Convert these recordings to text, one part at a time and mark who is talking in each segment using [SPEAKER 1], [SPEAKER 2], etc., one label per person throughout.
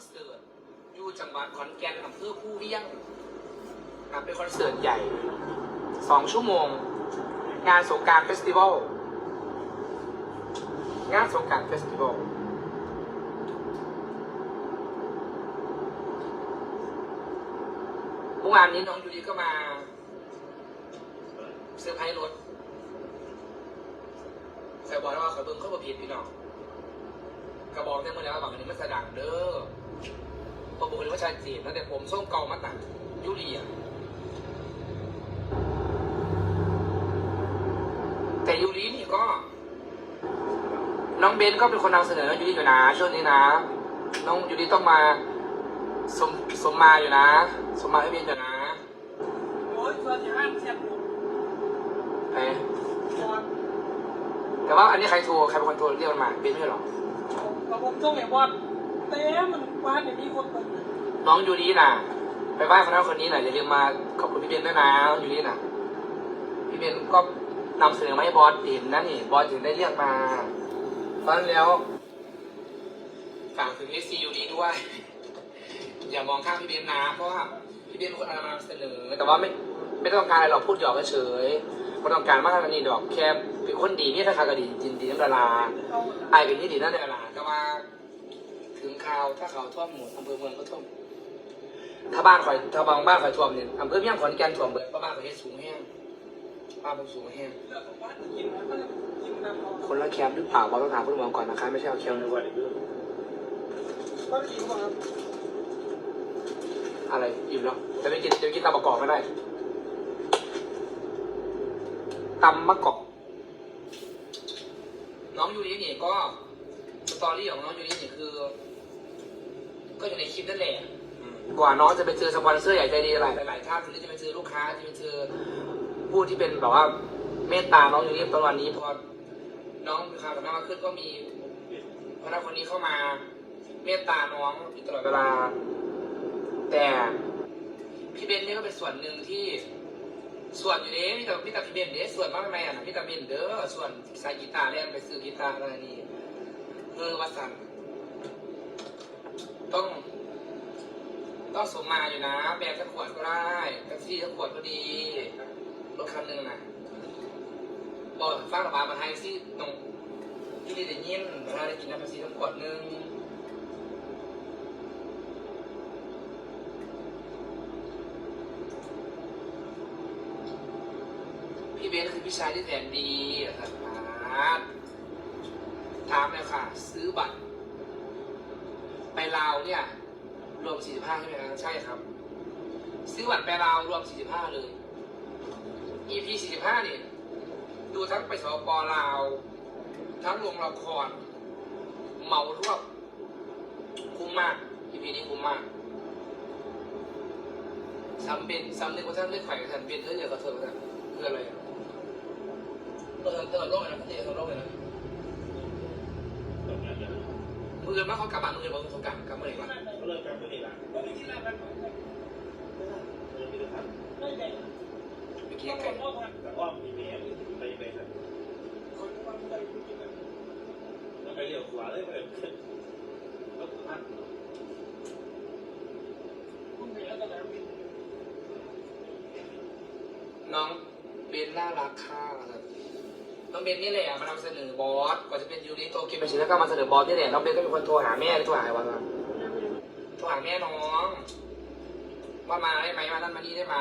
[SPEAKER 1] อนเสิร์ตอยู่จังหวัดขอนแก่นอำเภอผู้เวียงครับเป็นคอนเสิร์ตใหญ่สองชั่วโมง งานสงการเฟสติวัลงานสงการเฟสติวัลเมื่อวานนี้น้องยูริก็มาเซอร์ไพรส์รถใครบอกแล้วว่าขาเบิ่งเข้ามาผิดพี่น้องกระบอกเต็มหมดแล้วบางอันนี้มันสะดังเด้อ พอบุคลิกว่าชายจีบตั้งแต่ผมส้มเก่ามาตัดยุรีอะแต่ยูรีนี่ก็ น้องเบนก็เป็นคนนำเสนอน้องยูรีอยู่นะช่วงนี้นะ น้องยูรีต้องมาสมสมมาอยู่นะ สมมาให้เบนอยู่นะ
[SPEAKER 2] โอ้ยส่วนใหญ่ห้ามเสียบผม
[SPEAKER 1] ไป
[SPEAKER 2] ก่อน
[SPEAKER 1] แต่ว่าอันนี้ใครโทรใครเป็นคนโทรเรียกมันมาเบนไม่ใช่หรอ
[SPEAKER 2] กับผมช่วงไหนบอล เต้มันบ้านเนี่ยมีคนเปิด
[SPEAKER 1] น้องยูรีน่ะ ไปไหว้คนนั้นคนนี้หน่อยอย่าลืมมาขอบคุณพี่เบนด้วยนะน้องยูรีน่ะ พี่เบนก็นำเสนอมาให้บอสเห็นนะนี่ บอสถึงได้เรียกมาเพราะฉะนั้นแล้วฝากถึง s c u ดีด้วย อย่ามองข้ามพี่เบนนะเพราะว่าพี่เบนเป็นคนเอามานำเสนอ แต่ว่าไม่ไม่ต้องการอะไรหรอกพูดหยอกเฉยๆไม่ต้องการมากกว่านี้ดอกแค่เป็นคนดีนี่ถ้าใครก็ดียินดีนั่นดารา
[SPEAKER 2] เอา
[SPEAKER 1] ไอายเป็นที่ดีนั่นดาราแต่ว่า ถึงข่าวถ้าเขาท่วมหมดอำเภอเมืองก็ท่วมถ้าบ้านข่อยถ้าบางบ้านข่อยท่วมเนี่ยอำเภอเมียงขอนแก่นท่วมเบิดเพราะบ้านข่อยเฮ็ดสูงแห้งบ้านผมสูงแห้ง
[SPEAKER 2] เลือกของบ้านกินนะก็กินน้ำเอา
[SPEAKER 1] คนละแคมป์หรือเปล่าบอต้องถามผู้มองก่อนนะคะไม่ใช่เอาแคมป์นึกว่า
[SPEAKER 2] ก็กินก่อนครับ
[SPEAKER 1] อะไรอิ่มแล้วจะไม่กินจะไม่กินตำมะกอกไม่ได้ตำมะกอกน้องยูรินี่ก็ส ตอรี่ของน้องยูรินี่คือ ก็อยู่ในคลิปนั่นแหละกว่าน้องจะไปเจอสปอนเซอร์ใหญ่ใจดีหลายหลายท่านหรือจะไปเจอลูกค้าจะไปเจอผู้ที่เป็นแบบว่า เมตตาน้องยูริตอนวันนี้พอน้องมีความสามารถมากขึ้นก็มีพนักคนนี้เข้ามาเมตตาน้องอยู่ตลอดเวลา แต่พี่เบนนี่ก็เป็นส่วนหนึ่งที่ส่วนอยู่เด้พี่ต่พี่ต่พี่เบนเด้ส่วนมากไหมอะพี่ต่เบนเด้อส่วนใส่กีตาร์เล่นไปซื้อกีตาร์อะไรนี่ ออวัสันต้อง ต้องสมมาอยู่นะแบกสักขวดก็ได้แท็กซี่สักขวดก็ดีรถคันหนึ่งนะบอกฟังระบายมาไทยซี่ตรงที่ได้ยินเวลาได้กินน้ำแท็กซี่สักขวดหนึ่งพี่เบนคือพี่ชายที่แสนดีครับ ถามเลยค่ะ ซื้อบัตร ไปลาวเนี่ย รวม 45 ใช่ไหมครับใช่ครับ ซื้อบัตรไปลาวรวม 45 เลย EP 45นี่ย ดูทั้งไปสปลาว ทั้งลงละคร เหมาทั่วบคุ้มมาก EP นี้คุ้มมากซ้ำเป็นซ้ำนึกว่าท่านเลือกไข่กับท่านเป็นเธอเดียวกับเธอกับท่านคืออะไรเติมเติมโลกเลยนะเติมโลกเลยนะ มือมาเขากลับบ้านมือมาเขากลับกลับเมื่อไหร่วะ
[SPEAKER 3] เลิกกันไม่ดีละ
[SPEAKER 2] ก็มีที่ร้านนั้น
[SPEAKER 3] เลิกไม่ได้ทัน
[SPEAKER 2] ไม่แบ่ง
[SPEAKER 1] เมื่อกี้
[SPEAKER 2] ต้อง
[SPEAKER 1] ไก่
[SPEAKER 2] รอบพัน
[SPEAKER 3] แต่อ้อมมีเมียไปไปกัน
[SPEAKER 2] คนวันใดคุณกินกัน
[SPEAKER 3] แล้วไปเลี้ยวขวาเลยไปขึ้นรถพัน
[SPEAKER 2] คุณเหนือกันแล้วมี
[SPEAKER 1] น้องเบนน่ารักค่ะ น้องเบนนี่แหละมานำเสนอบอสก่อนจะเป็นยูริโตเกียวชิแล้วก็มาเสนอบอสนี่แหละน้องเบนก็เป็นคนโทรหาแม่หรือโทรหาใครวะโทรหาแม่น้องว่ามาได้ไหมมานั่นมานี่ได้ไหม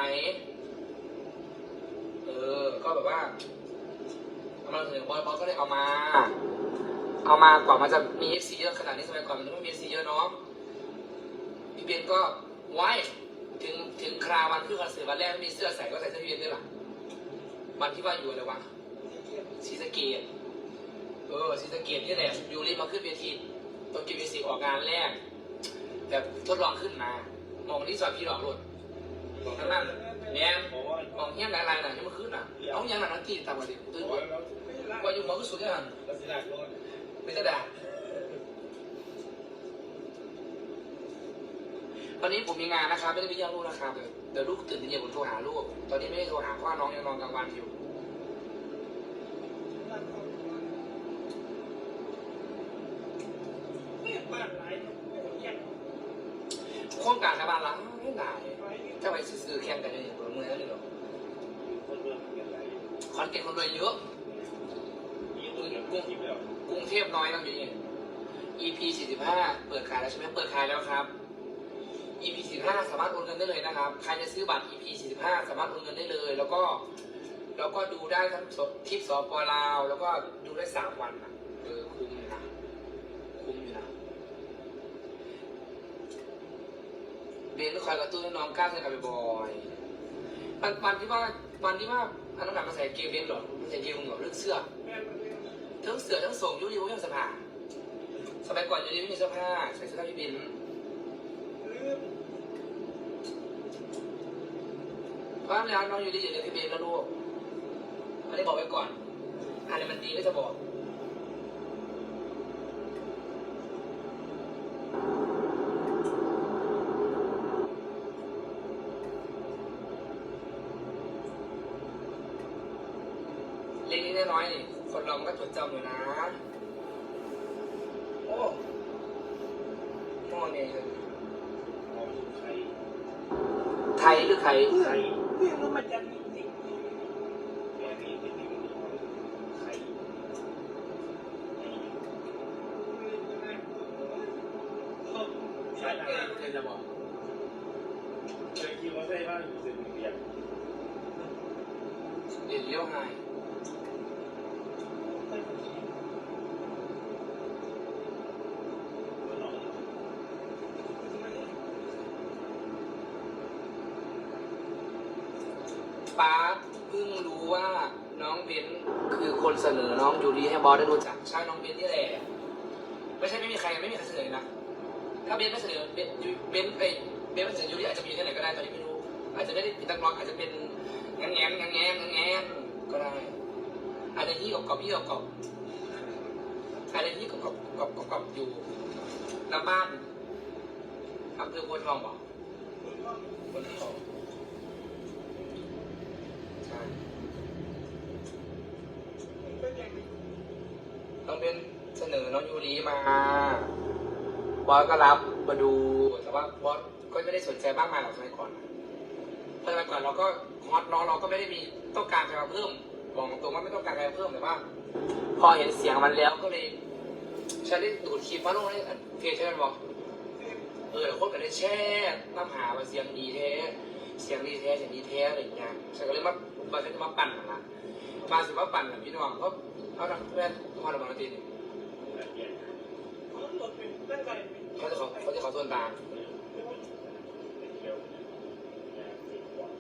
[SPEAKER 1] เออ ก็แบบว่าเอามาเสนอบอสบอสก็เลยเอามา เอามากว่ามันจะมีเอฟซีเยอะขนาดนี้สมัยก่อนมันไม่มีเอฟซีเยอะเนาะพี่เบนก็ไว้ถึงถึงคราววันขึ้นคอนเสิร์ตวันแรกไม่มีเสื้อใส่ก็ใส่เสื้อพี่เบนด้วยล่ะวันที่ว่าอยู่อะไรวะ ศรีสะเกดเออศรีสะเกดนี่แหละยูริมาขึ้นเวทีตอนกีวีซีออกงานแรก แบบทดลองขึ้นมา มองที่สอบพี่หลอกรถทั้งนั้นเนี่ย
[SPEAKER 3] บอกว่าม
[SPEAKER 1] องเฮี้ยนหลายๆน่ะยังมาขึ้นน่ะเอายังหนังนันตีตามมาดิตื่น
[SPEAKER 3] ก
[SPEAKER 1] ว่า
[SPEAKER 3] แล้ว
[SPEAKER 1] ว่าอยู่หมอก็สุดยังหัน
[SPEAKER 3] แล้วสิลากรถ
[SPEAKER 1] ไม่จะด่าวันนี้ผมมีงานนะครับไม่ได้ไปเยี่ยมลูกนะครับเดี๋ยวลูกตื่นเย็นผมโทรหาลูก ตอนนี้ไม่ได้โทรหาเพราะว่าน้องยังนอนกลางวันอยู่
[SPEAKER 2] ไม่บ้านหลายไม่คนแยก
[SPEAKER 1] โครงการชาวบ้านหลังไม่หลายจะไปซื้อแข่งกันอย่างคนละเมืองนี่หรอ
[SPEAKER 3] คนเมือนไร
[SPEAKER 1] คนเทนต์คนรวยเยอะ
[SPEAKER 3] กรุงกุ้งทิพย์แล้ว
[SPEAKER 1] กรุงเทพน้อยต้องอยู่นี่ EP 45 เปิดขายแล้วใช่ไหมเปิดขายแล้วครับ EP 45 สามารถโอนเงินได้เลยนะครับ ใครจะซื้อบัตร EP 45 สามารถโอนเงินได้เลย แล้วก็ แล้วก็ดูได้ทั้งสดทริปสปลาว แล้วก็ดูได้สามวันนะเออคุ้มอยู่นะ คุ้มอยู่นะ เบนก็คอยกระตุ้นให้น้องกล้าเล่นกันบ่อยๆวันวันที่ว่าวันที่ว่าอันน้ำหนักมาใส่เกมเบนหรอมาใส่เกมเหรอเรื่องเสื้อทั้งเสื้อทั้งส่งยุริวไม่มีเสื้อผ้าสมัยก่อนยุริไม่มีเสื้อผ้าใส่เสื้อผ้าพี่บินเพราะฉะนั้นน้องยูริอย่าเรียกพี่บินนะลูกอันนี้บอกไว้ก่อนอะไรมันดีก็จะบอก เล็กนิดน้อยนี่คนเรามันก็จดจำอยู่นะ โอ้โม่เนี่ย
[SPEAKER 3] หอมไข่
[SPEAKER 1] ไทยหรือไทย
[SPEAKER 2] เพื่อนเพื่อนรู้จากจริง
[SPEAKER 3] แกนี่เป็นที่มันหอมไข่ใช่ไหม
[SPEAKER 1] เจะบอก
[SPEAKER 3] เคยคิดว่าใช่บ้านอยู่สิบเดียน
[SPEAKER 1] เรียนเลี้ยวไฮป้าเพิ่งรู้ ว่าน้องเบนคือคนเสนอน้องยูรีให้บอสได้รู้จักใช่น้องเบนนี่แหละไม่ใช่ไม่มีใครไม่มีใครเสนอนะถ้าเบนไม่เสนอเบนเบนไปเบนไม่เสนอยูรีอาจจะมีที่ไหนก็ได้ตอนนี้ไม่รู้ อาจจะไม่ได้เป็นนักร้องอาจจะเป็นงานแงนงานแงนงแงนก็ได้อาจจะที่กับกับที่กับกับอาจจะที่กับกับกับกับกับอยู่ลำบ้านอำเภอโพธิ์ทองบอกโพธิ์ทองใช่น้อง เบนเสนอน้องยูรีมาบอสก็รับมาดูแต่ว่าบอสก็ไม่ได้สนใจมากมายหรอกสมัยก่อนสมัยก่อนเราก็ฮอตน้องเราก็ไม่ได้มีต้องการใครเพิ่มบอกตรงว่าไม่ต้องการใครเพิ่มแต่ว่า พอเห็นเสียงมันแล้วก็เลยฉันได้ดูดคลิปมาลงในเพจใช่ไหมบอกเออแล้วคนก็ได้แช่น้ำหาว่าเสียงดีแท้เสียงดีแท้เสียงดีแท้อะไรอย่างเงี้ยฉันก็เลยมามาจะมาปั่นนละมาสิมาปั่นแบบพี่น้องเพราะ เขาทำเพื่อทุกคนระบาดตีน
[SPEAKER 3] เดียน
[SPEAKER 2] รถเป็นตั้ง
[SPEAKER 1] เขาจะขาเขาจะขาส่วนต่า
[SPEAKER 3] กติดหวัง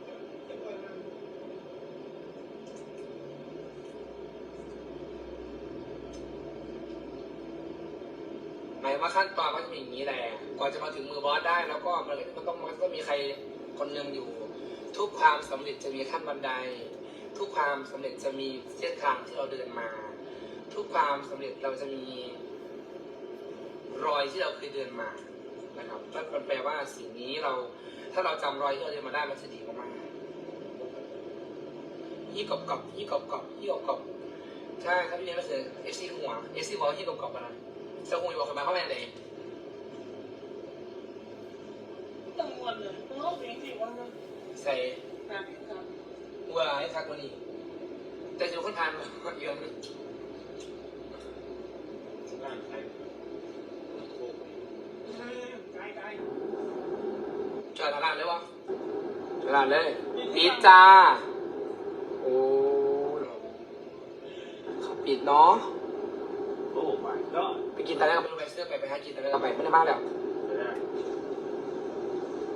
[SPEAKER 1] หมายว่าขั้นตอนก็จะมีอย่างนี้แหละก่อนจะมาถึงมือบอสได้ แล้วก็มันมันต้องมันก็มีใครคนหนึ่งอยู่ ทุกความสำเร็จจะมีขั้นบันได ทุกความสำเร็จจะมีเส้นทางที่เราเดินมา ทุกความสำเร็จเราจะมีรอยที่เราเคยเดินมานะครับนั่นมันแปลว่าสิ่งนี้เรา ถ้าเราจำรอยที่เราเดินมาได้มันจะดีมากๆยี่กบกบยี่กบกบยี่กบกบใช่ถ้าพี่เลี้ยงก็คือเอฟซีหัวเอฟซีหัวยี่กบกบอะไรจะหัวอยู่กับคนมาเข้าไปไหน
[SPEAKER 2] ตั้งวันเลยต้องร้องเพลงสิวัน
[SPEAKER 1] ใส่
[SPEAKER 2] แบบครับ
[SPEAKER 1] หัวให้คักกว่านี้แต่อยู่คนทานเยอะ
[SPEAKER 3] ร่างไข่โคก
[SPEAKER 2] ไกลไกล
[SPEAKER 1] จอดตลาดเลยวะตลาดเลยปิดจ้า โอ้เขาปิดเนาะ
[SPEAKER 3] โอ้ไม่ก็
[SPEAKER 1] ไปกินตอนแรกก็ไปดูไปเสื้อไปไปหากินตอนแรกก็ไปไม่ได้มากแล้ว
[SPEAKER 3] ไม่ได้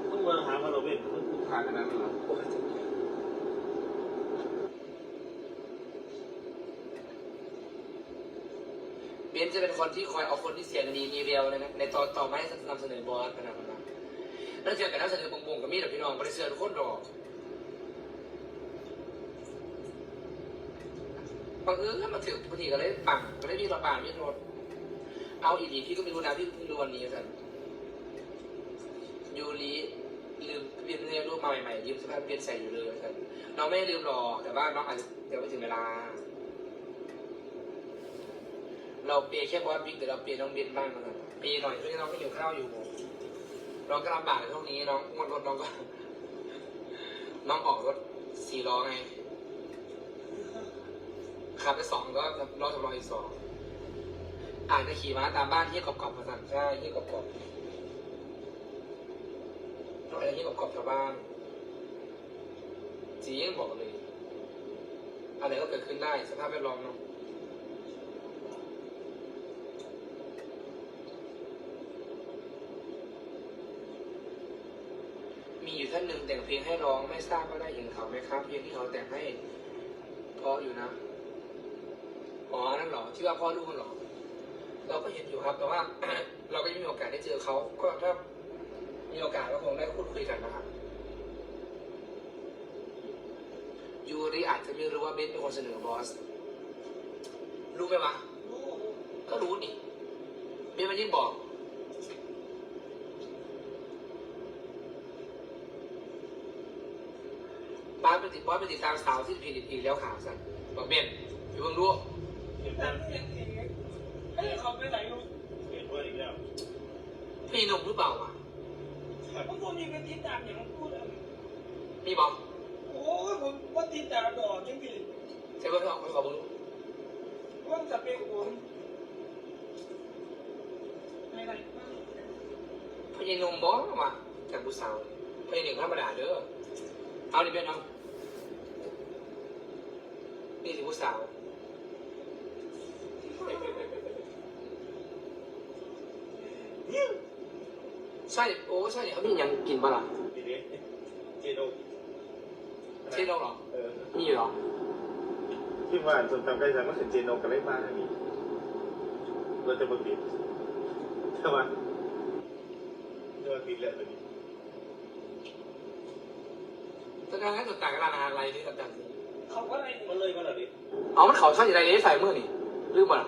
[SPEAKER 3] ต้องมาหาว่าเราเป็นคนผูกขาดขนาดนั้นหรอ
[SPEAKER 1] โอ้ย เบนจะเป็นคนที่คอยเอาคนที่เสียงดีมีเรียวเลยนะในตอนต่อมาให้นำเสนอบอสนาดนั้นแล้วเจอกันนำเสนอบงบงกับมีแต่พี่น้องบริเซียทุกคนดอกบังเอิญมาถึงพอดีก็เลยปังก็เลยมีระบาดมีรถเอาอีดีพี่ก็ไม่รู้นะพี่เพิ่งรู้วันนี้สันยูริลืมเปลี่ยนเนื้อรูปมาใหม่ๆยืมสภาพเปลี่ยนใส่อยู่เลยสันน้องไม่ลืมหรอกแต่ว่าน้องอาจจะเดี๋ยวไปถึงเวลา เราเปียแค่บอสบิ๊กแต่เราเปียน้องเบนบ้างนะครับเปย์หน่อยเพื่อน้องก็อยู่ข้าวอยู่น้องก็ลำบากในช่วงนี้น้องงวดรถน้องก็ น้องออกรถสี่ล้อไงขับไปสองก็ล้อสำรองอีกสองอาจจะขี่ม้าตามบ้านที่กรอบๆมาสั่นใช่ที่กรอบๆน้องอะไรที่กรอบๆชาวบ้านจียังบอกเลย อะไรก็เกิดขึ้นได้สภาพแวดล้อมเนาะ มีอยู่ ท่านหนึ่งแต่งเพลงให้ร้องไม่ทราบว่าได้เห็นเขาไหมครับเพลงที่เขาแต่งให้เพราะอยู่นะอ๋อนั่นหรอที่ว่าพ่อลูกกันหรอเราก็เห็นอยู่ครับแต่ว่า เราก็ยังไม่มีโอกาสได้เจอเขาก็ถ้ามีโอกาสก็คงได้พูดคุยกันนะครับยูริอาจจะไม่รู้ว่าเบนเป็นคนเสนอบอส รู้ไหมวะก็รู้นี่เบนมันยิ่งบอก บ้านไปติดบอสไปติดตามสาวที่ผิดอีกแล้วข่าวสั่นบอกเบนอยู่เพิ่งรู้
[SPEAKER 3] เห็น
[SPEAKER 2] ตามที่ยังเห็นเฮ้ยเขาไปไหนลูก
[SPEAKER 3] เห็นว่าอีกแล้ว
[SPEAKER 1] พี่หนุ่มหรือเปล่าวะ
[SPEAKER 2] บางคนยังไปติดตามอย่างพูดอะ
[SPEAKER 1] มีบอก
[SPEAKER 2] โอ้ยผมว่าติดตามดอกยังผิด
[SPEAKER 1] ใช่เพื่อนเขาเขาบอกรู้
[SPEAKER 2] ว่าสเปคผมไหนไหนบ้าง
[SPEAKER 1] พี่หนุ่มบอกมาจากผู้สาวพี่หนึ่งธรรมดาเด้อเอาดิเบนเอา นี่สิผู้สาว ใช่โอ้ใช่เนี่ยเขามีหยังกินปะล่ะ
[SPEAKER 3] ทีนี้เจโด
[SPEAKER 1] ใช่เราเหรอ
[SPEAKER 3] เออ
[SPEAKER 1] มีอยู่เหรอ
[SPEAKER 3] ที่ว่าจนทำใกล้จังก็ถึงเจโนกันเลยบ้านนี่เราจะมาปิดใช่ไหมจะมาปิดแล้วตัวนี้
[SPEAKER 1] แต่การให้จุดต่างกันร้านอาหารอะไรนี่ต่างๆสิ
[SPEAKER 2] เขาก็อะไร
[SPEAKER 3] มันเลยมาแล้วดิ
[SPEAKER 1] เอามันเขาช่างอย่างไรนี่ใส่มือนี่ลืมบ่ล่ะ